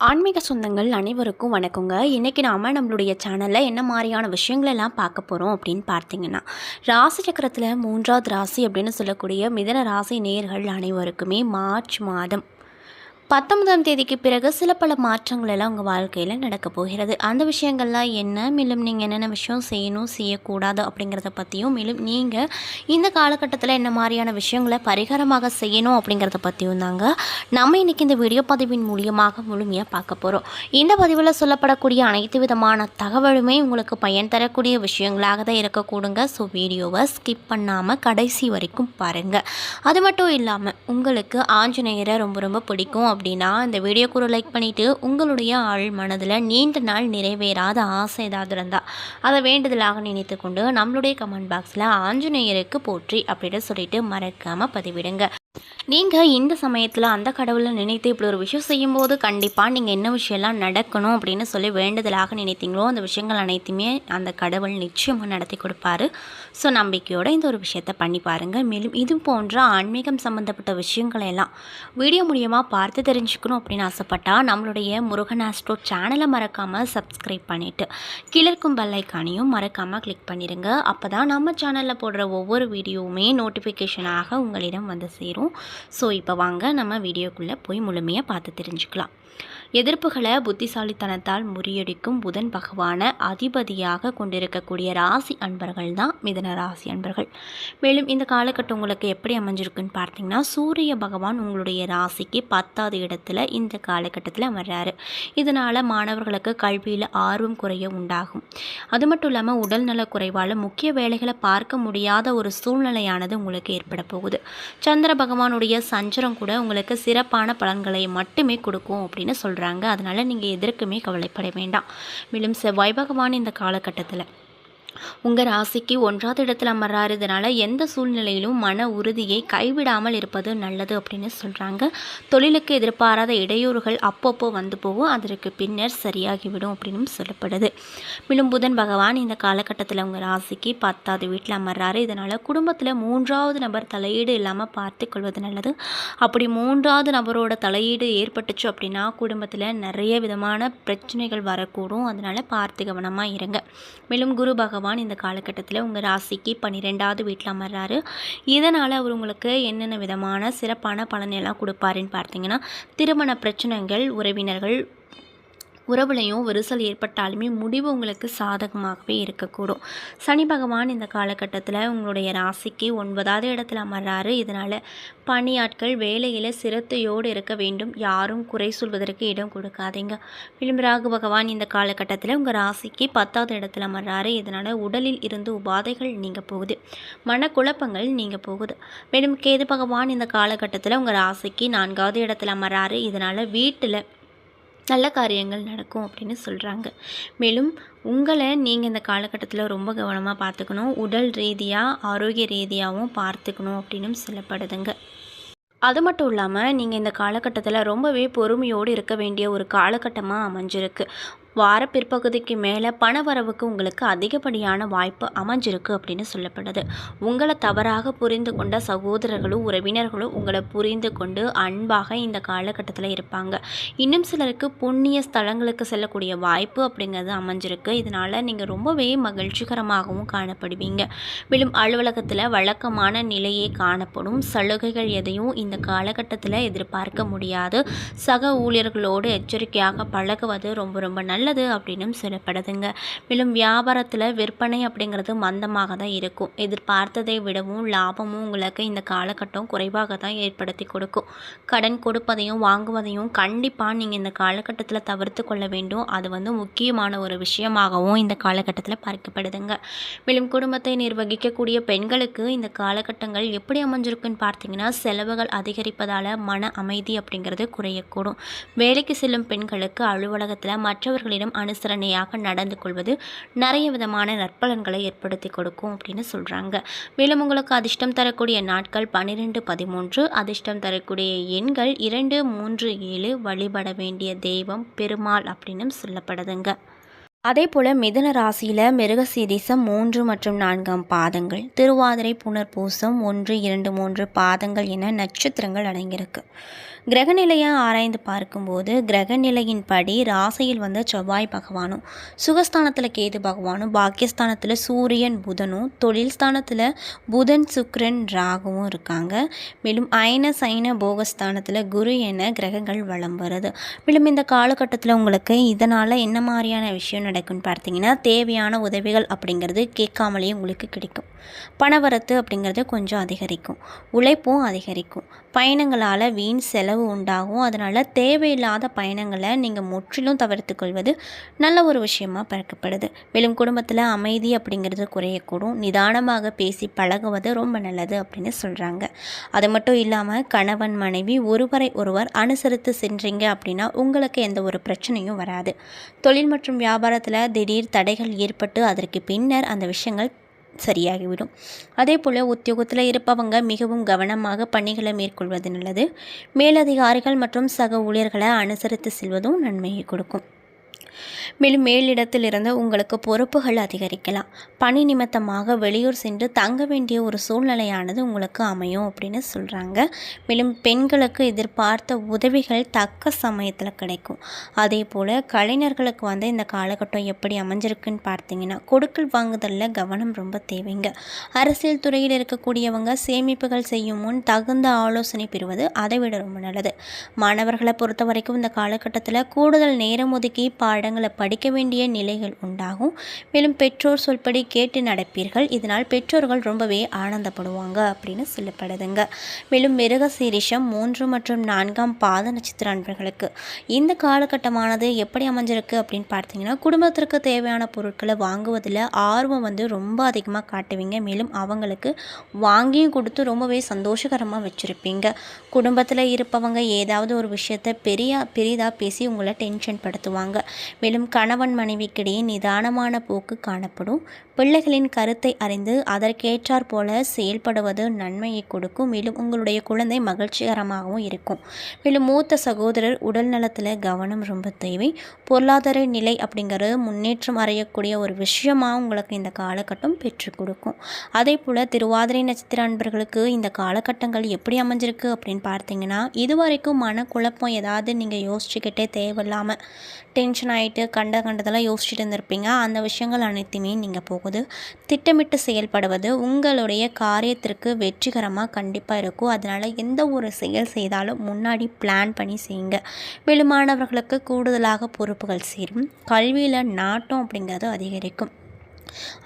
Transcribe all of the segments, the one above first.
ஆன்மீக சொந்தங்கள் அனைவருக்கும் வணக்கங்க. இன்றைக்கி நாம் நம்மளுடைய சேனலில் என்ன மாதிரியான விஷயங்களெல்லாம் பார்க்க போகிறோம் அப்படின்னு பார்த்தீங்கன்னா ராசி சக்கரத்தில் மூன்றாவது ராசி அப்படின்னு சொல்லக்கூடிய மிதன ராசி நேர்கள் அனைவருக்குமே மார்ச் மாதம் பத்தொன்பதாம் தேதிக்கு பிறகு சில பல மாற்றங்கள் எல்லாம் உங்கள் வாழ்க்கையில் நடக்க போகிறது. அந்த விஷயங்கள்லாம் என்ன? மேலும் நீங்கள் என்னென்ன விஷயம் செய்யணும் செய்யக்கூடாது அப்படிங்கிறத பற்றியும் மேலும் நீங்கள் இந்த காலகட்டத்தில் என்ன மாதிரியான விஷயங்களை பரிகாரமாக செய்யணும் அப்படிங்கிறத பற்றியும் தாங்க நம்ம இன்றைக்கி இந்த வீடியோ பதிவின் மூலியமாக முழுமையாக பார்க்க போகிறோம் இந்த பதிவில் சொல்லப்படக்கூடிய அனைத்து விதமான தகவலுமே உங்களுக்கு பயன் தரக்கூடிய விஷயங்களாக தான் இருக்கக்கூடுங்க. ஸோ வீடியோவை ஸ்கிப் பண்ணாமல் கடைசி வரைக்கும் பாருங்கள் அது மட்டும் இல்லாமல் உங்களுக்கு ஆஞ்சநேயரை ரொம்ப ரொம்ப பிடிக்கும் அப்படின்னா இந்த வீடியோக்கு கூட லைக் பண்ணிவிட்டு உங்களுடைய ஆள் மனதில் நீண்ட நாள் நிறைவேறாத ஆசை ஏதாவது இருந்தால் அதை வேண்டுதலாக நினைத்து கொண்டு நம்மளுடைய கமெண்ட் பாக்ஸில் ஆஞ்சநேயருக்கு போற்றி அப்படின்னு சொல்லிட்டு மறக்காமல் பதிவிடுங்க. நீங்கள் இந்த சமயத்தில் அந்த கடவுளை நினைத்து இப்படி ஒரு விஷயம் செய்யும்போது கண்டிப்பாக நீங்கள் என்ன விஷயம்லாம் நடக்கணும் அப்படின்னு சொல்லி வேண்டுதலாக நினைத்தீங்களோ அந்த விஷயங்கள் அனைத்துமே அந்த கடவுள் நிச்சயமாக நடத்தி கொடுப்பாரு. ஸோ நம்பிக்கையோடு இந்த ஒரு விஷயத்தை பண்ணி பாருங்கள் மேலும் இது போன்ற ஆன்மீகம் சம்மந்தப்பட்ட விஷயங்களை எல்லாம் வீடியோ மூலியமாக பார்த்து தெரிஞ்சுக்கணும் அப்படின்னு ஆசைப்பட்டால் நம்மளுடைய முருகன் ஆஸ்ட்ரோ சேனலை மறக்காமல் சப்ஸ்கிரைப் பண்ணிவிட்டு கிளர்க்கும் பெல்லைக்கானையும் மறக்காமல் கிளிக் பண்ணிடுங்க அப்போ தான் நம்ம சேனலில் போடுற ஒவ்வொரு வீடியோவுமே நோட்டிஃபிகேஷனாக உங்களிடம் வந்து சேரும். ஸோ இப்போ வாங்க நம்ம வீடியோக்குள்ளே போய் முழுமையாக பார்த்து தெரிஞ்சுக்கலாம். எதிர்ப்புகளை புத்திசாலித்தனத்தால் முறியடிக்கும் புதன் பகவான அதிபதியாக கொண்டிருக்கக்கூடிய ராசி அன்பர்கள் தான் மிதன ராசி அன்பர்கள். மேலும் இந்த காலகட்டம் உங்களுக்கு எப்படி அமைஞ்சிருக்குன்னு பார்த்தீங்கன்னா சூரிய பகவான் உங்களுடைய ராசிக்கு பத்தாவது இடத்துல இந்த காலகட்டத்தில் அமர்றாரு. இதனால் மாணவர்களுக்கு கல்வியில் ஆர்வம் குறைய உண்டாகும். அது மட்டும் இல்லாமல் உடல்நல குறைவால் முக்கிய வேலைகளை பார்க்க முடியாத ஒரு சூழ்நிலையானது உங்களுக்கு ஏற்பட போகுது. சந்திர பகவானுடைய சஞ்சரம் கூட உங்களுக்கு சிறப்பான பலன்களை மட்டுமே கொடுக்கும் அப்படின்னு சொல்கிறாங்க சொல்கிறாங்க அதனால் நீங்கள் எதற்குமே கவலைப்பட வேண்டாம். மேலும் செவ்வாய் பகவான் இந்த காலகட்டத்தில் உங்கள் ராசிக்கு ஒன்றாவது இடத்துல அமர்றாரு இதனால் எந்த சூழ்நிலையிலும் மன உறுதியை கைவிடாமல் இருப்பது நல்லது அப்படின்னு சொல்கிறாங்க தொழிலுக்கு எதிர்பாராத இடையூறுகள் அப்பப்போ வந்து போகும். அதற்கு பின்னர் சரியாகிவிடும் அப்படின்னு சொல்லப்படுது. மேலும் புதன் பகவான் இந்த காலகட்டத்தில் உங்கள் ராசிக்கு பத்தாவது வீட்டில் அமர்றாரு. இதனால் குடும்பத்தில் மூன்றாவது நபர் தலையீடு இல்லாமல் பார்த்து கொள்வது நல்லது. அப்படி மூன்றாவது நபரோட தலையீடு ஏற்பட்டுச்சு அப்படின்னா குடும்பத்தில் நிறைய விதமான பிரச்சனைகள் வரக்கூடும். அதனால் பார்த்து கவனமாக இருங்க. மேலும் குரு பகவான் பகவான் இந்த காலகட்டத்தில் உங்கள் ராசிக்கு பன்னிரெண்டாவது வீட்டில் அமர்றாரு. இதனால் அவர் உங்களுக்கு என்னென்ன விதமான சிறப்பான பலனெல்லாம் கொடுப்பாருன்னு பார்த்தீங்கன்னா திருமண பிரச்சனைகள் உறவினர்கள் உறவுலையும் விரிசல் ஏற்பட்டாலுமே முடிவு உங்களுக்கு சாதகமாகவே இருக்கக்கூடும். சனி பகவான் இந்த காலகட்டத்தில் உங்களுடைய ராசிக்கு ஒன்பதாவது இடத்துல அமர்றாரு. இதனால் பணியாட்கள் வேலையில் சிரத்தையோடு இருக்க வேண்டும். யாரும் குறை சொல்வதற்கு இடம் கொடுக்காதீங்க. மேலும் ராகு பகவான் இந்த காலகட்டத்தில் உங்கள் ராசிக்கு பத்தாவது இடத்துல அமர்றாரு. இதனால் உடலில் இருந்து உபாதைகள் நீங்கள் போகுது. மனக்குழப்பங்கள் நீங்கள் போகுது. மேலும் கேது பகவான் இந்த காலகட்டத்தில் உங்கள் ராசிக்கு நான்காவது இடத்துல அமர்றாரு. இதனால் வீட்டில் நல்ல காரியங்கள் நடக்கும் அப்படின்னு சொல்கிறாங்க மேலும் உங்களை நீங்கள் இந்த காலகட்டத்தில் ரொம்ப கவனமாக பார்த்துக்கணும். உடல் ரீதியாக ஆரோக்கிய ரீதியாகவும் பார்த்துக்கணும் அப்படின்னு சொல்லப்படுதுங்க. அது மட்டும் இல்லாமல் நீங்கள் இந்த காலகட்டத்தில் ரொம்பவே பொறுமையோடு இருக்க வேண்டிய ஒரு காலகட்டமாக அமைஞ்சிருக்கு. வார பிற்பகுதிக்கு மேலே பண வரவுக்கு உங்களுக்கு அதிகப்படியான வாய்ப்பு அமைஞ்சிருக்கு அப்படின்னு சொல்லப்படுது. உங்களை தவறாக புரிந்து கொண்ட சகோதரர்களும் உறவினர்களும் உங்களை புரிந்து கொண்டு அன்பாக இந்த காலகட்டத்தில் இருப்பாங்க. இன்னும் சிலருக்கு புண்ணிய ஸ்தலங்களுக்கு செல்லக்கூடிய வாய்ப்பு அப்படிங்கிறது அமைஞ்சிருக்கு. இதனால் நீங்கள் ரொம்பவே மகிழ்ச்சிகரமாகவும் காணப்படுவீங்க. மேலும் அலுவலகத்தில் வழக்கமான நிலையே காணப்படும். சலுகைகள் எதையும் இந்த காலகட்டத்தில் எதிர்பார்க்க முடியாது. சக ஊழியர்களோடு எச்சரிக்கையாக பழகுவது ரொம்ப ரொம்ப நல்ல நல்லது அப்படின்னு சொல்லப்படுதுங்க. மேலும் வியாபாரத்தில் விற்பனை அப்படிங்கிறது மந்தமாக தான் இருக்கும். எதிர்பார்த்ததை விடவும் லாபமும் உங்களுக்கு இந்த காலகட்டம் குறைவாக தான் ஏற்படுத்தி கொடுக்கும். கடன் கொடுப்பதையும் வாங்குவதையும் கண்டிப்பாக நீங்கள் இந்த காலகட்டத்தில் தவிர்த்து கொள்ள வேண்டும். அது வந்து முக்கியமான ஒரு விஷயமாகவும் இந்த காலகட்டத்தில் பார்க்கப்படுதுங்க. மேலும் குடும்பத்தை நிர்வகிக்கக்கூடிய பெண்களுக்கு இந்த காலகட்டங்கள் எப்படி அமைஞ்சிருக்குன்னு பார்த்தீங்கன்னா செலவுகள் அதிகரிப்பதால் மன அமைதி அப்படிங்கிறது குறையக்கூடும். வேலைக்கு செல்லும் பெண்களுக்கு அலுவலகத்தில் மற்றவர்கள் மற்றவர்களிடம் அனுசரணையாக நடந்து கொள்வது நிறைய விதமான நற்பலன்களை ஏற்படுத்தி கொடுக்கும் அப்படின்னு சொல்கிறாங்க மேலும் உங்களுக்கு அதிர்ஷ்டம் தரக்கூடிய நாட்கள் பன்னிரெண்டு பதிமூன்று. அதிர்ஷ்டம் தரக்கூடிய எண்கள் இரண்டு மூன்று ஏழு. வழிபட வேண்டிய தெய்வம் பெருமாள் அப்படின்னு சொல்லப்படுதுங்க. அதே போல் மிதுன ராசியில் மிருகசீரிசம் மூன்று மற்றும் நான்காம் பாதங்கள் திருவாதிரை புனர்பூசம் ஒன்று இரண்டு மூன்று பாதங்கள் என நட்சத்திரங்கள் அடங்கியிருக்கு. கிரகநிலையை ஆராய்ந்து பார்க்கும்போது கிரகநிலையின் படி ராசியில் வந்த செவ்வாய் பகவானும் சுகஸ்தானத்தில் கேது பகவானும் பாக்கியஸ்தானத்தில் சூரியன் புதனும் தொழில் ஸ்தானத்தில் புதன் சுக்ரன் ராகுவும் இருக்காங்க. மேலும் அயன சைன போகஸ்தானத்தில் குரு என கிரகங்கள் வளம் வருது. மேலும் இந்த காலகட்டத்தில் உங்களுக்கு இதனால் என்ன மாதிரியான விஷயம் நடக்கும்னு பார்த்தீங்கன்னா தேவையான உதவிகள் அப்படிங்கிறது கேட்காமலேயே உங்களுக்கு கிடைக்கும். பணவரத்து அப்படிங்கிறது கொஞ்சம் அதிகரிக்கும். உழைப்பும் அதிகரிக்கும். பயணங்களால் வீண் செலவு உண்டாகும். அதனால் தேவையில்லாத பயணங்களை நீங்கள் முற்றிலும் தவிர்த்து கொள்வது நல்ல ஒரு விஷயமாக பார்க்கப்படுது. மேலும் குடும்பத்தில் அமைதி அப்படிங்கிறது குறையக்கூடும். நிதானமாக பேசி பழகுவது ரொம்ப நல்லது அப்படின்னு சொல்கிறாங்க அது மட்டும் இல்லாமல் கணவன் மனைவி ஒருவரை ஒருவர் அனுசரித்து சென்றீங்க அப்படின்னா உங்களுக்கு எந்த ஒரு பிரச்சனையும் வராது. தொழில் மற்றும் வியாபாரத்தில் திடீர் தடைகள் ஏற்பட்டு அதற்கு பின்னர் அந்த விஷயங்கள் சரியாகிவிடும். அதே போல் உத்தியோகத்தில் இருப்பவங்க மிகவும் கவனமாக பணிகளை மேற்கொள்வது நல்லது. மேலதிகாரிகள் மற்றும் சக ஊழியர்களை அனுசரித்து செல்வதும் நன்மையை கொடுக்கும். மேலும் மேலிடத்திலிருந்து உங்களுக்கு பொறுப்புகள் அதிகரிக்கலாம். பணி நிமித்தமாக வெளியூர் சென்று தங்க வேண்டிய ஒரு சூழ்நிலையானது உங்களுக்கு அமையும் அப்படின்னு சொல்கிறாங்க மேலும் பெண்களுக்கு எதிர்பார்த்த உதவிகள் தக்க சமயத்தில் கிடைக்கும். அதே போல் கலைஞர்களுக்கு வந்து இந்த காலகட்டம் எப்படி அமைஞ்சிருக்குன்னு பார்த்தீங்கன்னா கொடுக்கல் வாங்குதலில் கவனம் ரொம்ப தேவைங்க. அரசியல் துறையில் இருக்கக்கூடியவங்க சேமிப்புகள் செய்யும் முன் தகுந்த ஆலோசனை பெறுவது அதை விட ரொம்ப நல்லது. மாணவர்களை பொறுத்த வரைக்கும் இந்த காலகட்டத்தில் கூடுதல் நேரம் ஒதுக்கி பாட பாடங்களை படிக்க வேண்டிய நிலைகள் உண்டாகும். மேலும் பெற்றோர் சொல்படி கேட்டு நடப்பீர்கள். இதனால் பெற்றோர்கள் ரொம்பவே ஆனந்தப்படுவாங்க அப்படின்னு சொல்லப்படுதுங்க. மேலும் மிருக சீரிஷம் மூன்று மற்றும் நான்காம் பாத நட்சத்திர அன்பர்களுக்கு இந்த காலகட்டமானது எப்படி அமைஞ்சிருக்கு அப்படின்னு பார்த்தீங்கன்னா குடும்பத்திற்கு தேவையான பொருட்களை வாங்குவதில் ஆர்வம் வந்து ரொம்ப அதிகமாக காட்டுவீங்க. மேலும் அவங்களுக்கு வாங்கியும் கொடுத்து ரொம்பவே சந்தோஷகரமாக வச்சுருப்பீங்க. குடும்பத்தில் இருப்பவங்க ஏதாவது ஒரு விஷயத்தை பெரிய பெரிதாக பேசி உங்களை டென்ஷன் படுத்துவாங்க. மேலும் கணவன் மனைவிக்கிடையே நிதானமான போக்கு காணப்படும். பிள்ளைகளின் கருத்தை அறிந்து அதற்கேற்றாற் போல செயல்படுவது நன்மையை கொடுக்கும். மேலும் உங்களுடைய குழந்தை மகிழ்ச்சிகரமாகவும் இருக்கும். மேலும் மூத்த சகோதரர் உடல் நலத்தில் கவனம் ரொம்ப தேவை. பொருளாதார நிலை அப்படிங்கிறது முன்னேற்றம் அறையக்கூடிய ஒரு விஷயமாக உங்களுக்கு இந்த காலகட்டம் பெற்றுக் கொடுக்கும். அதே போல் திருவாதிரை நட்சத்திர அன்பர்களுக்கு இந்த காலகட்டங்கள் எப்படி அமைஞ்சிருக்கு அப்படின்னு பார்த்தீங்கன்னா இதுவரைக்கும் மனக்குழப்பம் ஏதாவது நீங்கள் யோசிச்சுக்கிட்டே தேவையில்லாமல் டென்ஷன் ஆகிட்டு கண்ட கண்டதெல்லாம் யோசிச்சுட்டு இருந்திருப்பீங்க அந்த விஷயங்கள் அனைத்துமே நீங்கள் போகுது. திட்டமிட்டு செயல்படுவது உங்களுடைய காரியத்திற்கு வெற்றிகரமாக கண்டிப்பாக இருக்கும். அதனால் எந்த ஒரு செயல் செய்தாலும் முன்னாடி பிளான் பண்ணி செய்யுங்க. மேலும் மாணவர்களுக்கு கூடுதலாக பொறுப்புகள் சேரும். கல்வியில் நாட்டம் அப்படிங்கிறது அதிகரிக்கும்.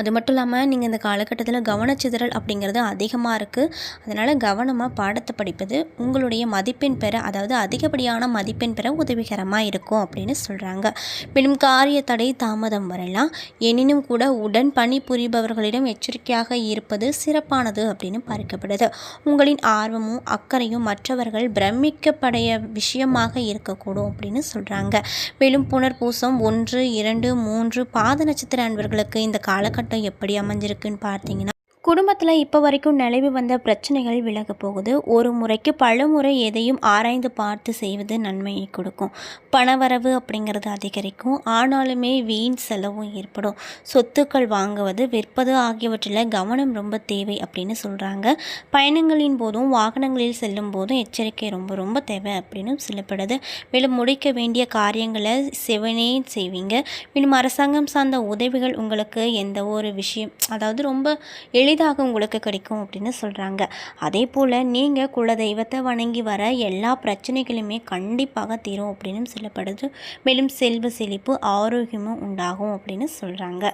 அது மட்டும் இல்லாமல் நீங்கள் இந்த காலகட்டத்தில் கவனச்சிதறல் அப்படிங்கிறது அதிகமாக இருக்குது அதனால் கவனமாக பாடத்தை படிப்பது உங்களுடைய மதிப்பெண் பெற அதாவது அதிகப்படியான மதிப்பெண் பெற உதவிகரமாக இருக்கும் அப்படின்னு சொல்கிறாங்க மேலும் காரிய தடை தாமதம் வரலாம். எனினும் கூட உடன் பணிபுரிபவர்களிடம் எச்சரிக்கையாக இருப்பது சிறப்பானது அப்படின்னு பார்க்கப்படுது. உங்களின் ஆர்வமும் அக்கறையும் மற்றவர்கள் பிரமிக்கப்படைய விஷயமாக இருக்கக்கூடும் அப்படின்னு சொல்கிறாங்க மேலும் புனர்பூசம் ஒன்று இரண்டு மூன்று பாத நட்சத்திர அன்பர்களுக்கு இந்த காலகட்டம் எப்படி அமைஞ்சிருக்குன்னு பார்த்தீங்கன்னா குடும்பத்தில் இப்போ வரைக்கும் நிலவி வந்த பிரச்சனைகள் விலக போகுது. ஒரு முறைக்கு பல முறை எதையும் ஆராய்ந்து பார்த்து செய்வது நன்மையை கொடுக்கும். பணவரவு அப்படிங்கிறது அதிகரிக்கும். ஆனாலுமே வீண் செலவும் ஏற்படும். சொத்துக்கள் வாங்குவது விற்பது ஆகியவற்றில் கவனம் ரொம்ப தேவை அப்படின்னு சொல்கிறாங்க பயணங்களின் போதும் வாகனங்களில் செல்லும் போதும் எச்சரிக்கை ரொம்ப ரொம்ப தேவை அப்படின்னு சொல்லப்படுது. மேலும் முடிக்க வேண்டிய காரியங்களை செவனே செய்வீங்க. மேலும் அரசாங்கம் சார்ந்த உதவிகள் உங்களுக்கு எந்த ஒரு விஷயம் அதாவது ரொம்ப எளி எளிதாக உங்களுக்கு கிடைக்கும் அப்படின்னு சொல்கிறாங்க அதே போல் நீங்கள் குலதெய்வத்தை வணங்கி வர எல்லா பிரச்சனைகளுமே கண்டிப்பாக தீரும் அப்படின்னு சொல்லப்படுது. மேலும் செல்வ செழிப்பு ஆரோக்கியமும் உண்டாகும் அப்படின்னு சொல்கிறாங்க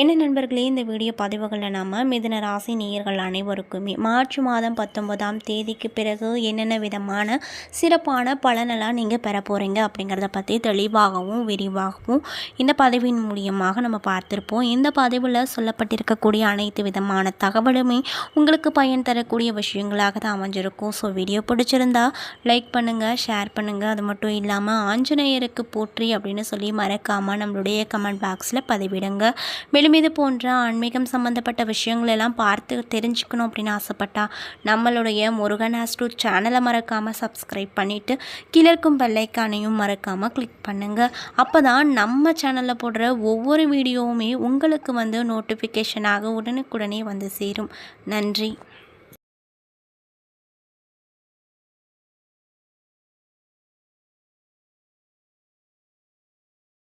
என்ன நண்பர்களே இந்த வீடியோ பதிவுகளில் நாம் மிதன ராசி நேயர்கள் அனைவருக்குமே மார்ச் மாதம் பத்தொன்பதாம் தேதிக்கு பிறகு என்னென்ன விதமான சிறப்பான பலனெல்லாம் நீங்கள் பெற போகிறீங்க அப்படிங்கிறத பற்றி தெளிவாகவும் விரிவாகவும் இந்த பதிவின் மூலியமாக நம்ம பார்த்துருப்போம். இந்த பதிவில் சொல்லப்பட்டிருக்கக்கூடிய அனைத்து விதமான தகவலுமே உங்களுக்கு பயன் தரக்கூடிய விஷயங்களாக தான் அமைஞ்சிருக்கும். ஸோ வீடியோ பிடிச்சிருந்தா லைக் பண்ணுங்கள் ஷேர் பண்ணுங்கள் அது மட்டும் இல்லாமல் ஆஞ்சநேயருக்கு போற்றி அப்படின்னு சொல்லி மறக்காமல் நம்மளுடைய கமெண்ட் பாக்ஸில் பதிவிடுங்க. மேலும் இது போன்ற ஆன்மீகம் சம்மந்தப்பட்ட விஷயங்கள் எல்லாம் பார்த்து தெரிஞ்சுக்கணும் அப்படின்னு ஆசைப்பட்டா நம்மளுடைய முருகன் ஆஸ்ட்ரோ சேனலை மறக்காமல் சப்ஸ்கிரைப் பண்ணிவிட்டு கீழே இருக்கும் பெல்லைக்கானையும் மறக்காமல் கிளிக் பண்ணுங்கள் அப்போ தான் நம்ம சேனலில் போடுற ஒவ்வொரு வீடியோவுமே உங்களுக்கு வந்து நோட்டிஃபிகேஷனாக உடனுக்குடனே வந்து சேரும். நன்றி.